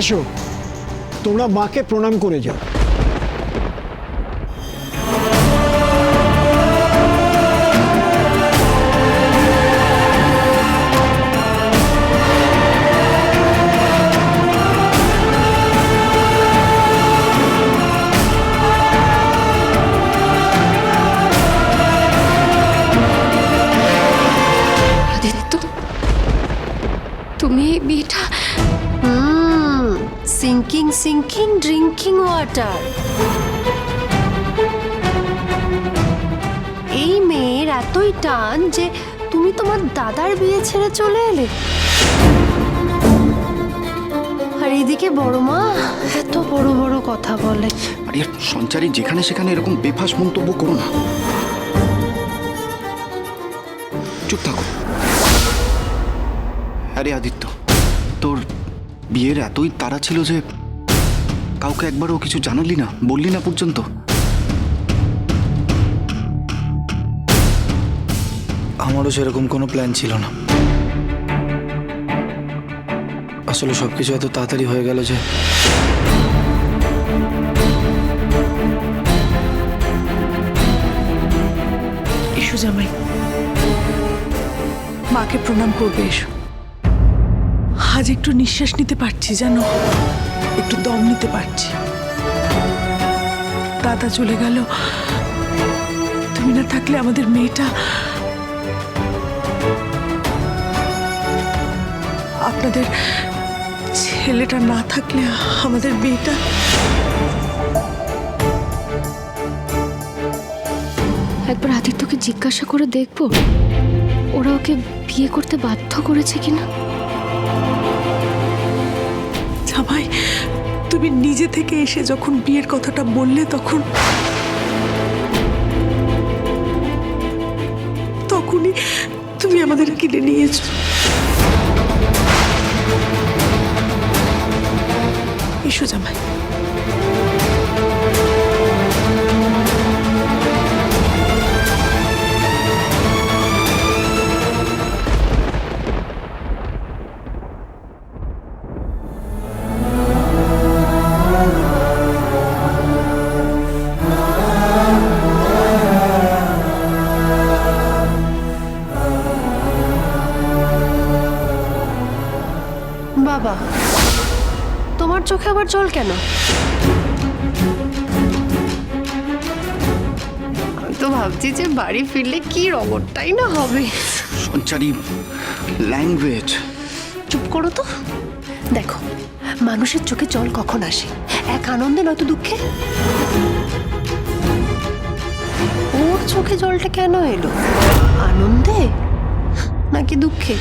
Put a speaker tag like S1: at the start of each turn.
S1: এসো। তোমরা মাকে প্রণাম করে যাও।
S2: তুমি বিয়েটা
S3: সিঙ্কিং সিঙ্কিং ড্রিঙ্কিং ওয়াটার এই মেয়ের এতই টান যে তুমি তোমার দাদার বিয়ে ছেড়ে চলে এলে। আর এদিকে বড় মা এত বড় বড় কথা বলে।
S4: আরে সঞ্চারী, যেখানে সেখানে এরকম বেফাস মন্তব্য করো না। চুপ থাকো। আরে আদিত্য, তোর বিয়ের এতই তাড়া ছিল যে কাউকে একবারও কিছু জানালি না, বললি না পর্যন্ত।
S5: আমারও সেরকম কোনো প্ল্যান ছিল না। আসলে সবকিছু এত তাড়াতাড়ি হয়ে গেল যে
S6: মাকে প্রণাম করবে এসো। আজ একটু নিঃশ্বাস নিতে পারছি, জানো? একটু দম নিতে পারছি। দাদা চলে গেল। তুমি না থাকলে আমাদের মেয়েটা আপনাদের ছেলেটা না থাকলে আমাদের মেয়েটা
S2: একবার আদিত্যকে জিজ্ঞাসা করে দেখব, ওরা ওকে বিয়ে করতে বাধ্য করেছে কিনা?
S6: জামাই তুমি নিজে থেকে এসে যখন বিয়ের কথাটা বললে তখন তখনই তুমি আমাদের কিনে নিয়েছ। এসো জামাই।
S3: বাবা তোমার চোখে আবার জল কেন? তো ভাবছি যে বাড়ি ফিরলে কি রগরটাই না হবে।
S4: সঞ্চারী ল্যাঙ্গুয়েজ
S3: চুপ করো তো। দেখো মানুষের চোখে জল কখন আসে? এক আনন্দে নয়তো দুঃখে? ওর চোখে জলটা কেন এলো? আনন্দে নাকি দুঃখে?